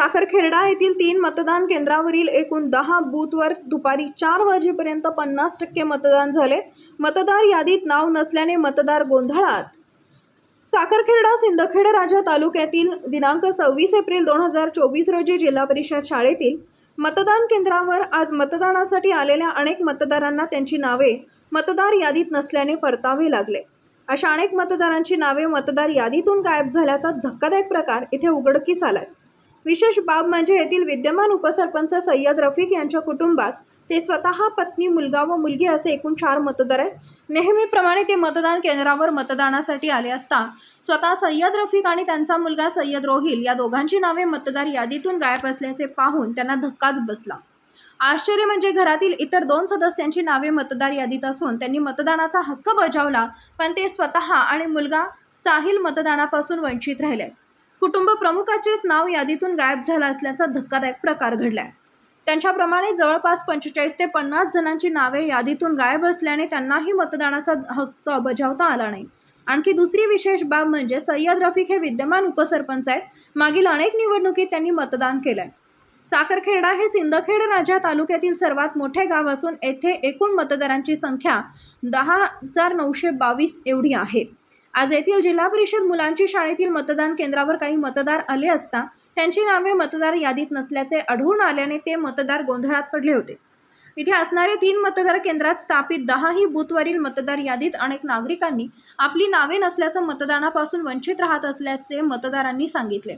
साखरखेरडा येथील तीन मतदान केंद्रावरील एकूण दहा बूथवर दुपारी चार वाजेपर्यंत पन्नास टक्के मतदान झाले. मतदार यादीत नाव नसल्याने मतदार गोंधळात. साखरखेरडा सिंदखेड राजा तालुक्यातील दिनांक सव्वीस एप्रिल दोन हजार चोवीस रोजी जिल्हा परिषद शाळेतील मतदान केंद्रावर आज मतदानासाठी आलेल्या अनेक मतदारांना त्यांची नावे मतदार यादीत नसल्याने परतावे लागले. अशा अनेक मतदारांची नावे मतदार यादीतून गायब झाल्याचा धक्कादायक प्रकार इथे उघडकीस आलाय. विशेष बाब म्हणजे येथील विद्यमान उपसरपंच सय्यद रफिक यांच्या कुटुंबात ते स्वतः पत्नी मुलगा व मुलगी असे एकूण चार मतदार आहेत. नेहमीप्रमाणे ते मतदान केंद्रावर मतदानासाठी आले असता स्वतः सय्यद रफिक आणि त्यांचा मुलगा सय्यद रोहिल या दोघांची नावे मतदार यादीतून गायब असल्याचे पाहून त्यांना धक्काच बसला. आश्चर्य म्हणजे घरातील इतर दोन सदस्यांची नावे मतदार यादीत असून त्यांनी मतदानाचा हक्क बजावला पण ते स्वतः आणि मुलगा साहिल मतदानापासून वंचित राहिले. कुटुंब प्रमुखाचेच नाव यादीतून गायब झालं असल्याचा धक्कादायक प्रकार घडलाय. त्यांच्याप्रमाणे जवळपास पंचेचाळीस ते पन्नास जणांची नावे यादीतून गायब असल्याने त्यांनाही मतदानाचा हक्क बजावता आला नाही. आणखी दुसरी विशेष बाब म्हणजे सय्यद रफिक हे विद्यमान उपसरपंच आहेत. मागील अनेक निवडणुकीत त्यांनी मतदान केलंय. साखरखेडा हे सिंदखेड राजा तालुक्यातील सर्वात मोठे गाव असून येथे एकूण मतदारांची संख्या दहा हजार नऊशे बावीस एवढी आहे. आज येथील जिल्हा परिषद मुलांची शाळेतील मतदान केंद्रावर काही मतदार आले असता त्यांची नावे मतदार यादीत नसल्याचे आढळून आल्याने ते मतदार गोंधळात पडले होते. इथे असणारे तीन मतदार केंद्रात स्थापित दहाही बूथवरील मतदार यादीत अनेक नागरिकांनी आपली नावे नसल्याचं मतदानापासून वंचित राहत असल्याचे मतदारांनी सांगितले.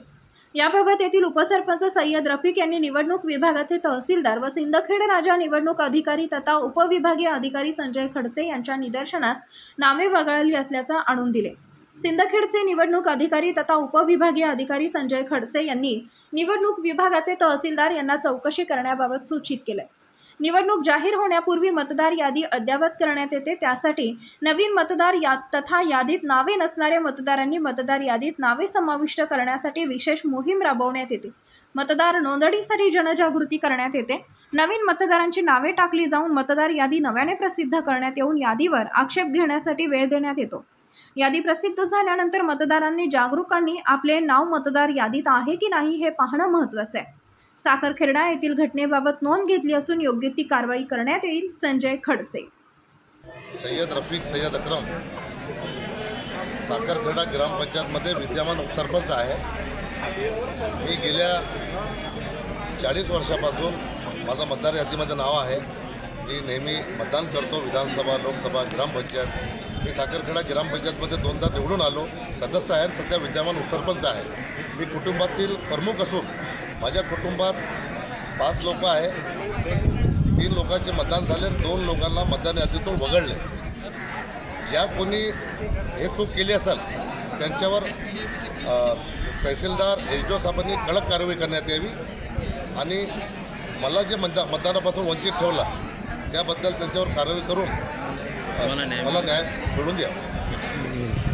याबाबत येथील उपसरपंच सय्यद रफिक यांनी निवडणूक विभागाचे तहसीलदार व सिंदखेड राजा निवडणूक अधिकारी तथा उपविभागीय अधिकारी संजय खडसे यांच्या निदर्शनास नावे वगळली असल्याचं आणून दिले. सिंदखेडचे निवडणूक अधिकारी तथा उपविभागीय अधिकारी संजय खडसे यांनी निवडणूक विभागाचे तहसीलदार यांना चौकशी करण्याबाबत सूचित केलं. निवडणूक जाहीर होण्यापूर्वी मतदार यादी अद्ययावत करण्यात येते. त्यासाठी नवीन मतदार या तथा यादीत नावे नसणाऱ्या मतदारांनी मतदार यादीत नावे समाविष्ट करण्यासाठी विशेष मोहीम राबवण्यात येते. मतदार नोंदणीसाठी जनजागृती करण्यात येते. नवीन मतदारांची नावे टाकली जाऊन मतदार यादी नव्याने प्रसिद्ध करण्यात येऊन यादीवर आक्षेप घेण्यासाठी वेळ देण्यात येतो. यादी प्रसिद्ध झाल्यानंतर मतदारांनी जागरूकांनी आपले नाव मतदार यादीत आहे की नाही हे पाहणं महत्त्वाचं आहे. साखरखेरडा येथील घटनेबाबत नोंद घेतली असून योग्य ती कारवाई करण्यात येईल संजय खडसे. सय्यद रफिक सय्यद अक्रम. साखरखेडा ग्रामपंचायतमध्ये विद्यमान उपसरपंच आहे. मी गेल्या चाळीस वर्षापासून माझं मतदार यादीमध्ये नाव आहे. मी नेहमी मतदान करतो विधानसभा लोकसभा ग्रामपंचायत. मी साखरखेडा ग्रामपंचायतमध्ये दोनदा निवडून आलो. सदस्य आहे सध्या विद्यमान उपसरपंच आहे. मी कुटुंबातील प्रमुख असून माझ्या कुटुंबात पाच लोक आहे. तीन लोकांचे मतदान झाले दोन लोकांना मतदान यादीतून वगळले. ज्या कोणी हे चूक केली असेल त्यांच्यावर तहसीलदार एच डी ओ साहेबांनी कडक कारवाई करण्यात यावी. आणि मला जे मतदा मतदानापासून वंचित ठेवला त्याबद्दल त्यांच्यावर कारवाई करून मला न्याय मिळवून द्यावा